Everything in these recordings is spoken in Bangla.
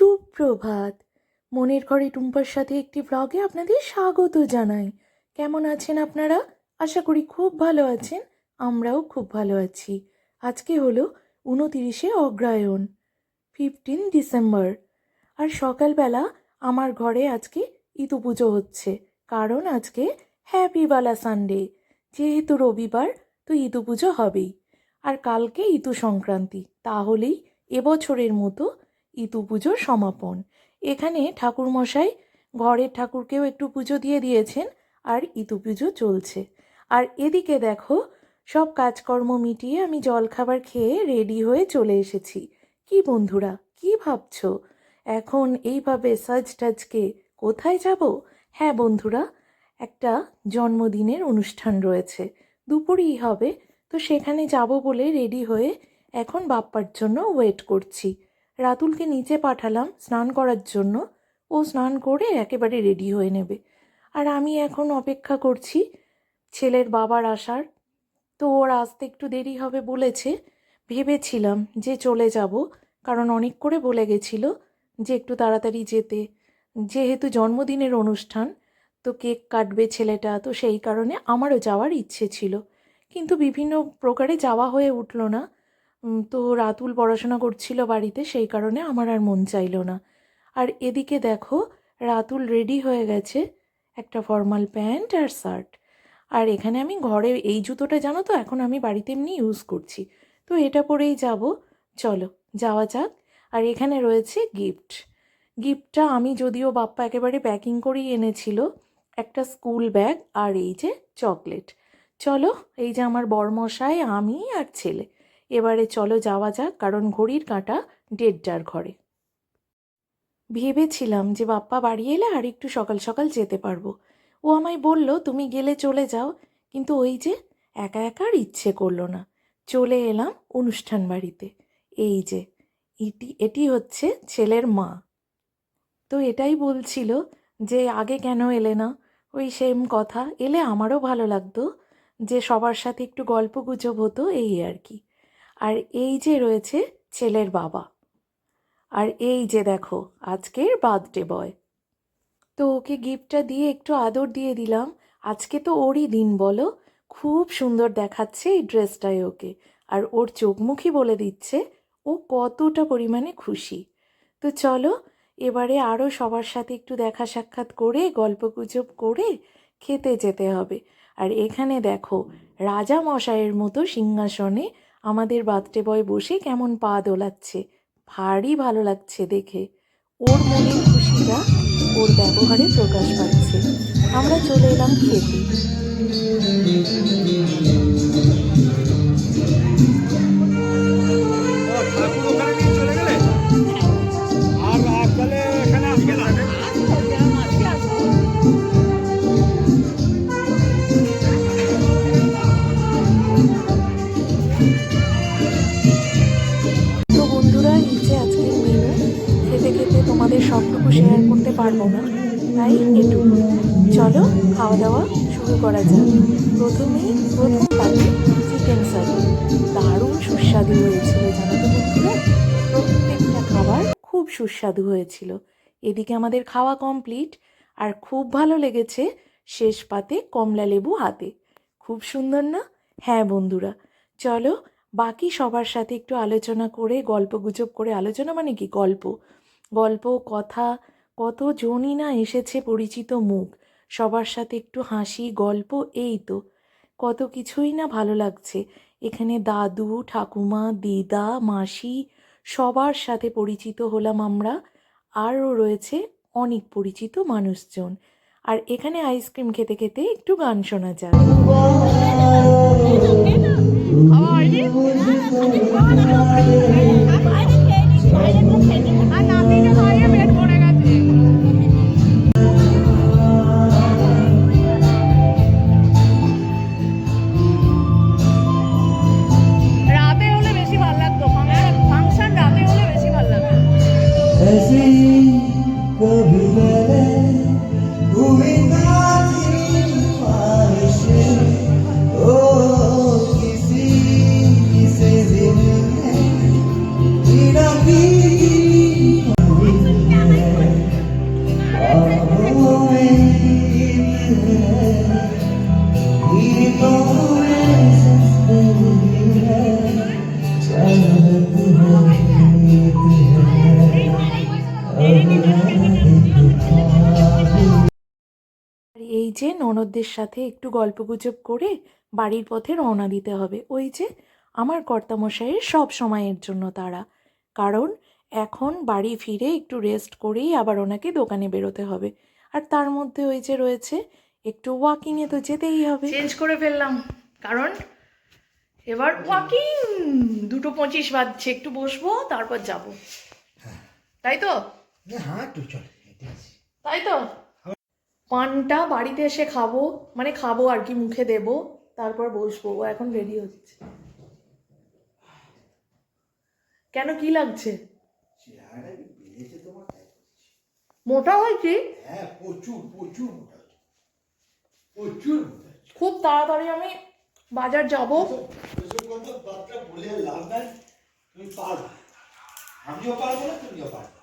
সুপ্রভাত। মনের ঘরে টুম্পার সাথে একটি ব্লগে আপনাদের স্বাগত জানাই। কেমন আছেন আপনারা? আশা করি খুব ভালো আছেন, আমরাও খুব ভালো আছি। আজকে হলো উনতিরিশে অগ্রায়ণ ফিফটিন ডিসেম্বর আর সকালবেলা আমার ঘরে আজকে ইতু পুজো হচ্ছে, কারণ আজকে হ্যাপিবালা সানডে যেহেতু রবিবার, তো ইতু পুজো হবেই। আর কালকে ইতু সংক্রান্তি, তাহলেই এবছরের মতো ইতু পুজোর সমাপন। এখানে ঠাকুরমশাই ঘরের ঠাকুরকেও একটু পুজো দিয়ে দিয়েছেন, আর ইতু পুজো চলছে। আর এদিকে দেখো, সব কাজকর্ম মিটিয়ে আমি জলখাবার খেয়ে রেডি হয়ে চলে এসেছি। কি বন্ধুরা, কি ভাবছ? এখন এইভাবে সাজ টাজকে কোথায় যাব? হ্যাঁ বন্ধুরা, একটা জন্মদিনের অনুষ্ঠান রয়েছে। দুপুরেই হবে, তো সেখানে যাব বলে রেডি হয়ে এখন বাপ্পার জন্য ওয়েট করছি। রাতুলকে নিচে পাঠালাম স্নান করার জন্য। ও স্নান করে একেবারে রেডি হয়ে নেবে। আর আমি এখন অপেক্ষা করছি ছেলের বাবার আসার। তো ওর আসতে একটু দেরি হবে বলেছে। ভেবেছিলাম যে চলে যাব, কারণ অনেক করে বলে গেছিল যে একটু তাড়াতাড়ি যেতে। যেহেতু জন্মদিনের অনুষ্ঠান, তো কেক কাটবে ছেলেটা, তো সেই কারণে আমারও যাওয়ার ইচ্ছে ছিল। কিন্তু বিভিন্ন প্রকারে যাওয়া হয়ে উঠল না। তো রাতুল পড়াশোনা করছিল বাড়িতে, সেই কারণে আমার আর মন চাইলো না। আর এদিকে দেখো, রাতুল রেডি হয়ে গেছে, একটা ফর্মাল প্যান্ট আর শার্ট আর এখানে আমি ঘরে, এই জুতোটা জানো তো, এখন আমি বাড়িতে এমনি ইউজ করছি। তো এটা পরেই যাব। চলো, যাওয়া যাক। আর এখানে রয়েছে গিফট গিফটটা আমি যদিও বাপ্পা একেবারে প্যাকিং করেই এনেছিল, একটা স্কুল ব্যাগ আর এই যে চকলেট চলো, এই যে আমার বরমশাই, আমি আর ছেলে। এবারে চলো যাওয়া যাক, কারণ ঘড়ির কাঁটা দেড়টার ঘরে। ভেবেছিলাম যে বাপ্পা বাড়ি এলে আর একটু সকাল সকাল যেতে পারব। ও আমায় বলল, তুমি গেলে চলে যাও। কিন্তু ওই যে একা একা আর ইচ্ছে করল না। চলে এলাম অনুষ্ঠান বাড়িতে। এই যে এটি এটি হচ্ছে ছেলের মা। তো এটাই বলছিল যে, আগে কেন এলে না? ওই সেম কথা। এলে আমারও ভালো লাগতো যে, সবার সাথে একটু গল্প গুজব হতো, এই আর কি। আর এই যে রয়েছে ছেলের বাবা। আর এই যে দেখো, আজকের বার্থডে বয় তো ওকে গিফটটা দিয়ে একটু আদর দিয়ে দিলাম। আজকে তো ওরই দিন, বলো? খুব সুন্দর দেখাচ্ছে এই ড্রেসটায় ওকে। আর ওর চোখমুখী বলে দিচ্ছে, ও কতটা পরিমাণে খুশি। তো চলো, এবারে আরও সবার সাথে একটু দেখা সাক্ষাৎ করে গল্পগুজব করে খেতে যেতে হবে। আর এখানে দেখো, রাজা মশাইয়ের মতো সিংহাসনে আমাদের বার্থডে বয় বসে কেমন পা দোলাচ্ছে। ভারী ভালো লাগছে দেখে। ওর মনের খুশিটা ওর ব্যবহারে প্রকাশ পাচ্ছে। আমরা চলে এলাম খেতে। খাওয়া দাওয়া শুরু করা যাক। প্রথমেই প্রথম পাতে চিকেন সারি দারুণ সুস্বাদু হয়েছিল, জানো তো বন্ধুরা? প্রত্যেকটা খাবার খুব সুস্বাদু হয়েছিল। এদিকে আমাদের খাওয়া কমপ্লিট আর খুব ভালো লেগেছে শেষ পাতে কমলা লেবু হাতে। খুব সুন্দর না? হ্যাঁ বন্ধুরা। চলো, বাকি সবার সাথে একটু আলোচনা করে, গল্প গুজব করে, আলোচনা মানে কি? গল্প। গল্প, কথা কত জনই না এসেছে পরিচিত মুখ। সবার সাথে একটু হাসি গল্প এই তো কত কিছুই না ভালো লাগছে এখানে দাদু ঠাকুমা দিদা মাসি সবার সাথে পরিচিত হলাম আমরা আরও রয়েছে অনেক পরিচিত মানুষজন আর এখানে আইসক্রিম খেতে খেতে একটু গান শোনা যায় ননদদের সাথে একটু গল্পগুজব করে বাড়ির পথে রওনা দিতে হবে। ওই যে আমার কর্তামশাইয়ের সব সময়ের জন্য তারা। কারণ এখন বাড়ি ফিরে একটু রেস্ট করেই আবার ওনাকে দোকানে বেরোতে হবে। আর তার মধ্যে ওই যে রয়েছে একটু ওয়াকিংয়ে তো যেতেই হবে। চেঞ্জ করে ফেললাম। কারণ এবার ওয়াকিং দুটো পঁচিশ বাজছে একটু বসবো তারপর যাব। তাই তো? হ্যাঁ একটু চল তাই তো? পানটা বাড়িতে এসে খাব মানে খাব আর কি মুখে দেব তারপর বসবো ও এখন রেডি হচ্ছে। কেন কি লাগছে। মোটা হয়েছি হ্যাঁ খুব তাড়াতাড়ি আমি বাজার যাব। আমিও পারব না তুমিও পারবে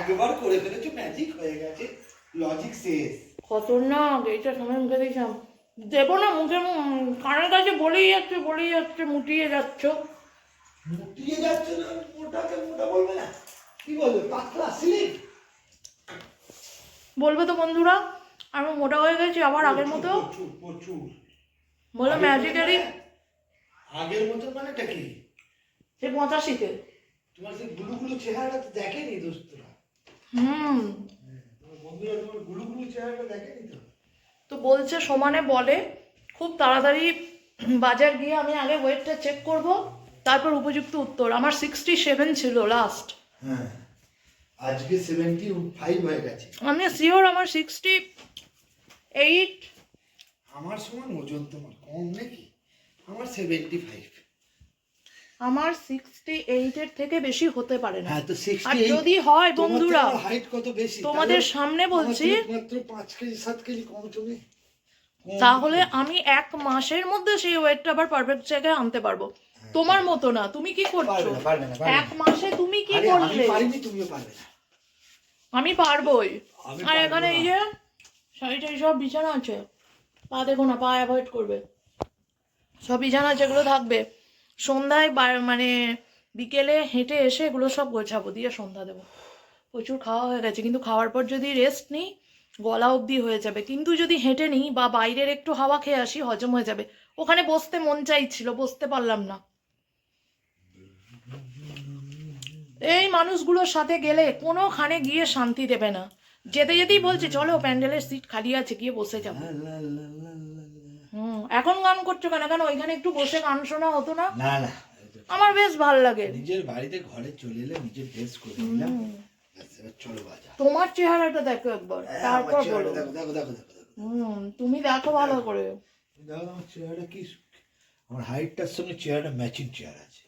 একবার করে ফেলেছো ম্যাজিক হয়ে গেছে। লজিক শেষ খতরনাক এইটা সময় মুখে দিয়েছিলাম দেবো না মুখে কানের কাছে বলেই যাচ্ছে বলেই যাচ্ছে মুটিয়ে যাচ্ছ। মুটিয়ে যাচ্ছে না মোটাকে মোটা বলবে না। কি বলবে? পাতলা স্লিম বলবে তো বন্ধুরা আমি মোটা হয়ে গেছি আবার আগের মতো। প্রচুর বলো ম্যাজিকেরই আগের মতো মানেটা কি? সে পঁচাশিতে। তোমার সেই গুলু গুলু চেহারাটা তো দেখেনি দোস্তরা হুম। বন্ধুরা তোমার গুলু গুলু চেহারাটা দেখেনি তো? তো বলছে সমানে বলে খুব তাড়াতাড়ি বাজার গিয়ে আমি আগে ওয়েটটা চেক করব তারপর উপযুক্ত উত্তর। আমার সিক্সটি সেভেন ছিল লাস্ট হ্যাঁ আজকে সেভেন্টি ফাইভ হয়ে গেছে। আমি শিওর আমার সিক্সটি এইট আমার সমান ওজন তোমার কম নাকি? আমার সেভেন্টি ফাইভ আমার সিক্সটি এইটের থেকে বেশি হতে পারে না। হ্যাঁ তো আর যদি হয় বন্ধুরা হাইট কত বেশি? তোমাদের তাহলে সামনে বলছি থেকে মাত্র পাঁচ কেজি সাত কেজি কম তুমি। কম তাহলে আমি এক মাসের মধ্যে সেই ওয়েটটা আবার পারফেক্ট জায়গায় আনতে পারব। তোমার মতো না তুমি কি করছ না, পারবে না, পারবে না। এক মাসে তুমি কি আরে আমি করলে? পারিনি তুমিও পারবে না। আমি পারবোই। আমি আর পারব এখানে না। এই যে শাড়িটা সব বিছানা আছে। পা দেখো না পা অ্যাভয়েড করবে। সব বিছানা আছে এগুলো থাকবে। সন্ধ্যায় মানে বিকেলে হেঁটে এসে এগুলো সব গোছাবো দিয়ে সন্ধ্যা দেবো প্রচুর খাওয়া হয়ে গেছে কিন্তু খাওয়ার পর যদি রেস্ট নিই গলা অবধি হয়ে যাবে কিন্তু যদি হেঁটে নিই বা বাইরের একটু হাওয়া খেয়ে আসি হজম হয়ে যাবে ওখানে বসতে মন চাইছিল বসতে পারলাম না এই মানুষগুলোর সাথে গেলে কোনোখানে গিয়ে শান্তি দেবে না যেতে যেতেই বলছে চলো প্যান্ডেলের সিট খালি আছে গিয়ে বসে যাব এখন গান করছ কেন? কেন ওইখানে একটু বসে গান শোনা হতো না? না না। আমার বেশ ভালো লাগে। নিজের বাড়িতে ঘরে চলে এলে নিজের ড্রেস করে নিলাম। চলো বাজার। তোমার চেহারাটা দেখো একবার হ্যাঁ, তারপর বলো। দেখো দেখো দেখো হুম তুমি দেখো ভালো করে। দেখো আমার চেহারাটা কি আমার হাইটটার সঙ্গে চেহারাটা ম্যাচিং চেহারা আছে।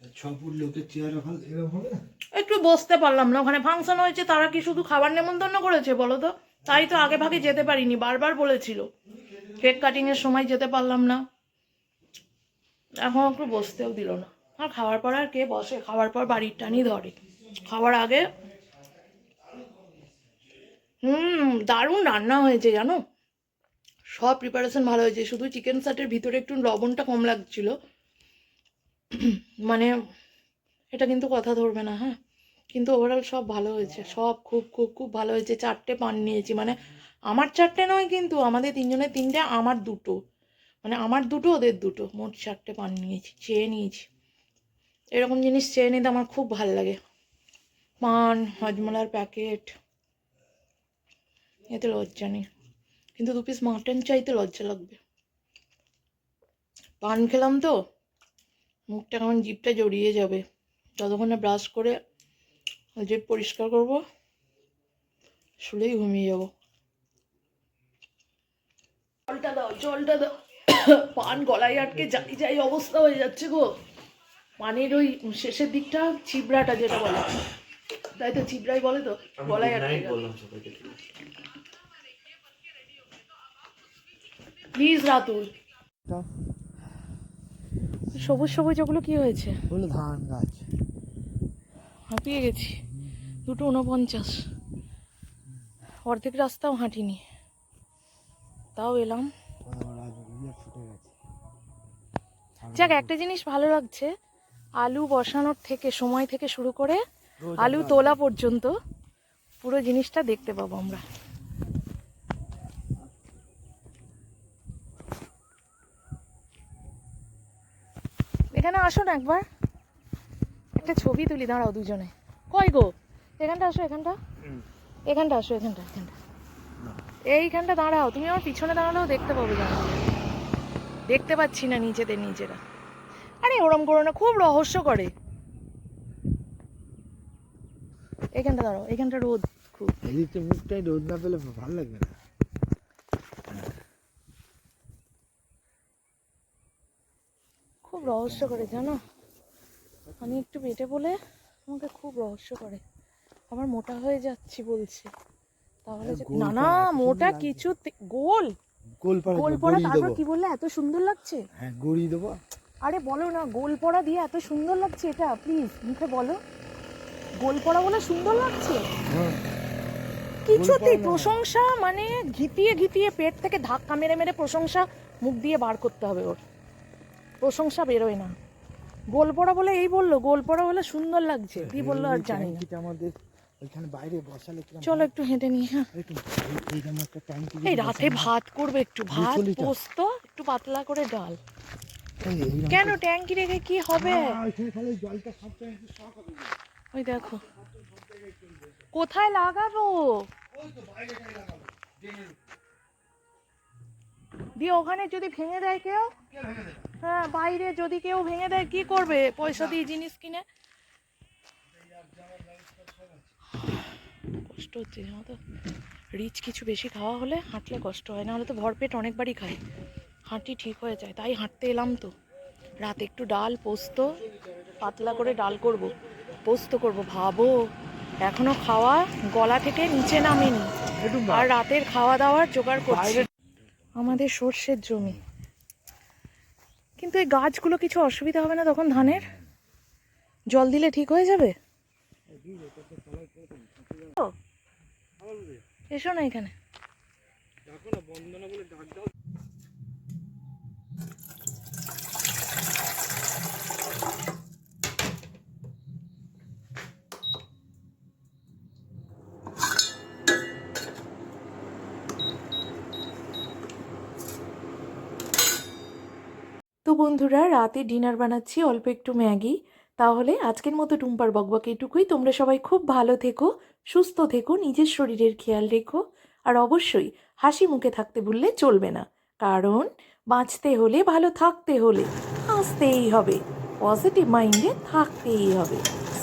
ছ ফুট লোকের চেহারা ভালো এরকম হবে না? একটু বসতে পারলাম না। ওখানে ফাংশন হয়েছে তারা কি শুধু খাবার নেমন্তন্ন করেছে বলো তো? তাই তো আগে ভাগে যেতে পারিনি, বারবার বলেছিল। কেক কাটিং এর সময় যেতে পারলাম না। এখন একটু বসতেও দিল না। আর খাওয়ার পর আর কে বসে? খাওয়ার পর বাড়ির টানি ধরে। খাওয়ার আগে হুম, দারুণ রান্না হয়েছে, জানো? সব প্রিপারেশন ভালো হয়েছে। শুধু চিকেন সাটের ভিতরে একটু লবণটা কম লাগছিল। মানে এটা কিন্তু কথা ধরবে না হ্যাঁ? কিন্তু ওভারঅল সব ভালো হয়েছে। সব খুব খুব খুব ভালো হয়েছে। চারটে পান নিয়েছি। মানে আমার চারটে নয় কিন্তু আমাদের তিনজনের তিনটে, আমার দুটো। মানে আমার দুটো, ওদের দুটো। মোট চারটে পান নিয়েছি, চেয়ে নিয়েছি। এরকম জিনিস চেয়ে নিতে আমার খুব ভালো লাগে। পান, হজমলার প্যাকেট, এতে লজ্জা নেই। কিন্তু দু পিস মাটন চাইতে লজ্জা লাগবে। পান খেলাম তো। মুখটা কেমন জিভটা জড়িয়ে যাবে। যতক্ষণে ব্রাশ করে জিভ পরিষ্কার করব। শুলেই ঘুমিয়ে যাব। জলটা দাও জলটা দাও। পান গলায় আটকে যাই যাই অবস্থা হয়ে যাচ্ছে গো। পানের ওই শেষের দিকটা চিবড়াটা যেটা বলে। তাই তো চিবড়াই বলে তো গলায় আটকে প্লিজ রাতুল। সবুজ সবুজ ওগুলো কি হয়েছে? ধান গাছ। হাঁপিয়ে গেছি। দুটো উনপঞ্চাশ অর্ধেক রাস্তাও হাঁটিনি। তাও এলাম। যাক একটা জিনিস ভালো লাগছে আলু বসানোর থেকে সময় থেকে শুরু করে আলু তোলা পর্যন্ত পুরো জিনিসটা দেখতে পাবো আমরা। এখানে আসুন একবার। একটা ছবি তুলি দাঁড়াও দুজনে। কই গো? এখানটা আসো এখানটা। এখানটা আসো এখানটা এখানটা। এইখানটা দাঁড়াও তুমি আমার পিছনে দাঁড়ালেও দেখতে পাবে জানো দেখতে পাচ্ছি না নিজেদের নিজেরা। আরে ওরম করো না খুব রহস্য করে। এখানটা দাঁড়াও এখানটা রোদ। খুব। এদিকে মুখটাই রোদ না পেলে ভালো লাগবে না। খুব রহস্য করে জানো? আমি একটু পেটে বলে আমাকে খুব রহস্য করে। আবার মোটা হয়ে যাচ্ছি বলছে। তাহলে না না মোটা কিছু গোল! গোল পড়া গোল পড়া তারপর কি বললে? এত সুন্দর লাগছে? হ্যাঁ গড়িয়ে দেবো। আরে বলো না গোল পড়া দিয়ে এত সুন্দর লাগছে এটা প্লিজ মুখে বলো। গোল পড়া বলে সুন্দর লাগছে? হ্যাঁ। কিছুতেই প্রশংসা মানে ঘিতিয়ে ঘিতিয়ে পেট থেকে ধাক্কা মেরে মেরে প্রশংসা মুখ দিয়ে বার করতে হবে ওর। প্রশংসা বেরোয় না। গোল পড়া বলে এই বলল গোলপড়া বলে সুন্দর লাগছে। কি বলল আর জানি না। আমাদের ওইখানে বাইরে বসালে চলো একটু হেঁটে নিই হ্যাঁ। এই- রাতে ভাত করবে একটু ভাত পোস্ত একটু পাতলা করে ডাল। কেন ট্যাঙ্কি রেখে কি হবে? ওই দেখো। কোথায় লাগাবো? দিয়ে ওখানে যদি ভেঙে দেয় কেউ? হ্যাঁ বাইরে যদি কেউ ভেঙে দেয় কি করবে? পয়সা দিয়ে জিনিস কিনে? কষ্ট হচ্ছে জানো তো। রিচ কিছু বেশি খাওয়া হলে হাঁটলে কষ্ট হয় না হলে তো ভরপেট অনেকবারই খাই হাঁটি ঠিক হয়ে যায় তাই হাঁটতে এলাম তো। রাতে একটু ডাল পোস্ত পাতলা করে ডাল করব। পোস্ত করব ভাবো। এখনও খাওয়া গলা থেকে নিচে নামেনি। আর রাতের খাওয়া দাওয়ার জোগাড় করছি। আমাদের সর্ষের জমি। কিন্তু এই গাছগুলো কিছু অসুবিধা হবে না তখন ধানের? জল দিলে ঠিক হয়ে যাবে? এসো না এখানে। বন্ধুরা, রাতে ডিনার বানাচ্ছি, অল্প একটু ম্যাগি। তাহলে আজকের মতো টুম্পার বকবক এটুকুই। তোমরা সবাই খুব ভালো থেকো, সুস্থ থেকো, নিজের শরীরের খেয়াল রেখো। আর অবশ্যই হাসি মুখে থাকতে ভুললে চলবে না। কারণ বাঁচতে হলে, ভালো থাকতে হলে হাসতেই হবে। পজিটিভ মাইন্ডে থাকতেই হবে।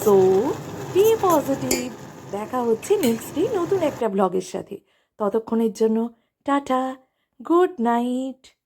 So, be positive. দেখা হচ্ছে নেক্সট ডে নতুন একটা ব্লগের সাথে। ততক্ষণের জন্য টাটা, গুড নাইট।